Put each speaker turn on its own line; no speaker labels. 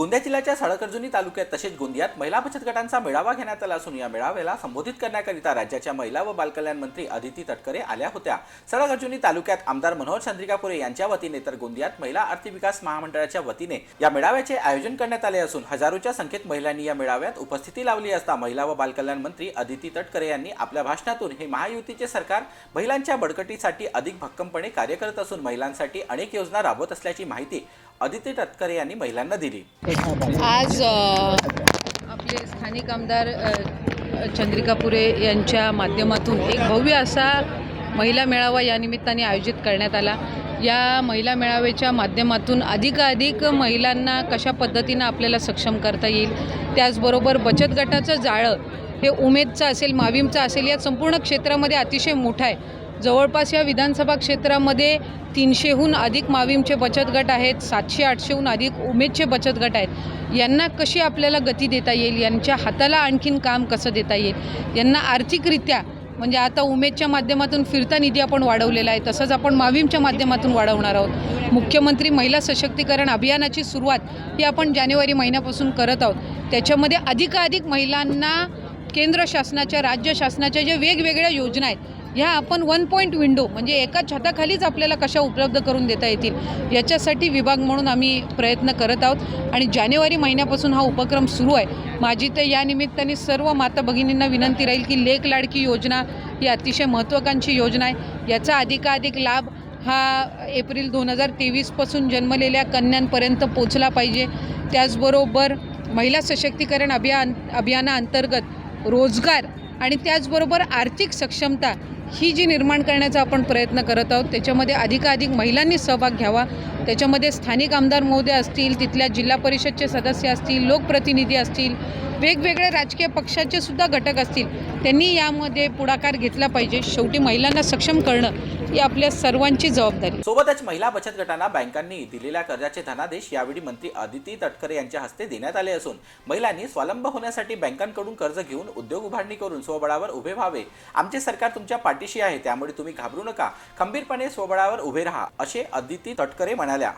गोंदिया जिल्ह्याच्या सडकर्जुनी तालुक्यात तसेच गोंदियात महिला बचत गटांचा मेळावा घेण्यात आला असून या मेळाव्याला संबोधित करण्याकरिता राज्याच्या महिला व बालकल्याण मंत्री अदिती तटकरे आल्या होत्या. सडकर्जुनी तालुक्यात आमदार मनोहर चंद्रिकापुरे यांच्या वतीने तर गोंदियात महिला आर्थिक विकास महामंडळाच्या वतीने या मेळाव्याचे आयोजन करण्यात आले असून हजारोच्या संख्येत महिलांनी या मेळाव्यात उपस्थिती लावली असता महिला व बालकल्याण मंत्री अदिती तटकरे यांनी आपल्या भाषणातून हे महायुतीचे सरकार महिलांच्या बडकटीसाठी अधिक भक्कमपणे कार्य करत असून महिलांसाठी अनेक योजना राबवत असल्याची माहिती अदिती तटकरे यांनी महिलांना दिली.
आज आपले स्थानिक आमदार चंद्रिका पुरे यांच्या माध्यमातून एक भव्य असा महिला मेळावा या निमित्ताने आयोजित करण्यात आला. या महिला मेळाव्याच्या माध्यमातून अधिकाधिक महिलांना कशा पद्धतीनं आपल्याला सक्षम करता येईल त्याचबरोबर बचत गटाचं जाळं हे उमेदचं असेल माविमचं असेल या संपूर्ण क्षेत्रामध्ये अतिशय मोठं आहे. जवळपास या विधानसभा क्षेत्रामध्ये तीनशेहून अधिक माविमचे बचत गट आहेत सातशे आठशेहून अधिक उमेदचे बचत गट आहेत. यांना कशी आपल्याला गती देता येईल? यांच्या हाताला आणखीन काम कसं देता येईल? यांना आर्थिकरित्या म्हणजे आता उमेदच्या माध्यमातून फिरता निधी आपण वाढवलेला आहे तसंच आपण माविमच्या माध्यमातून वाढवणार आहोत. मुख्यमंत्री महिला सशक्तीकरण अभियानाची सुरुवात ही आपण जानेवारी महिन्यापासून करत आहोत. त्याच्यामध्ये अधिकाधिक महिलांना केंद्र शासनाच्या राज्य शासनाच्या ज्या वेगवेगळ्या योजना आहेत ह्या आपण वन पॉईंट विंडो म्हणजे एका छताखालीच आपल्याला कशा उपलब्ध करून देता येतील याच्यासाठी विभाग म्हणून आम्ही प्रयत्न करत आहोत. आणि जानेवारी महिन्यापासून हा उपक्रम सुरू आहे. माझी तर या निमित्ताने सर्व माता भगिनींना विनंती राहील की लेख लाडकी योजना ही अतिशय महत्त्वाकांक्षी योजना आहे. याचा अधिकाधिक लाभ हा एप्रिल दोन हजार तेवीसपासून जन्मलेल्या कन्यांपर्यंत पोचला पाहिजे. त्याचबरोबर महिला सशक्तीकरण अभियान अभियानाअंतर्गत रोजगार आणि त्याचबरोबर आर्थिक सक्षमता ही जी निर्माण करण्याचा आपण प्रयत्न करत आहोत त्याच्यामध्ये अधिकाधिक महिलांनी सहभाग घ्यावा. त्याच्यामध्ये स्थानिक आमदार महोदय असतील तिथल्या जिल्हा परिषदचे सदस्य असतील लोकप्रतिनिधी असतील वेगवेगळ्या राजकीय पक्षाचे सुद्धा घटक असतील त्यांनी यामध्ये पुढाकार घेतला पाहिजे. शेवटी महिलांना सक्षम करणं ही आपल्या सर्वांची जबाबदारी.
सोबतच महिला बचत गटांना बँकांनी दिलेल्या कर्जाचे धनादेश यावेळी मंत्री अदिती तटकरे यांच्या हस्ते देण्यात आले असून महिलांनी स्वावलंब होण्यासाठी बँकांकडून कर्ज घेऊन उद्योग उभारणी करून स्वबळावर उभे व्हावे. आमचे सरकार तुमच्या पाठीशी आहे त्यामुळे तुम्ही घाबरू नका. खंबीरपणे स्वबळावर उभे राहा असे अदिती तटकरे म्हणाल्या.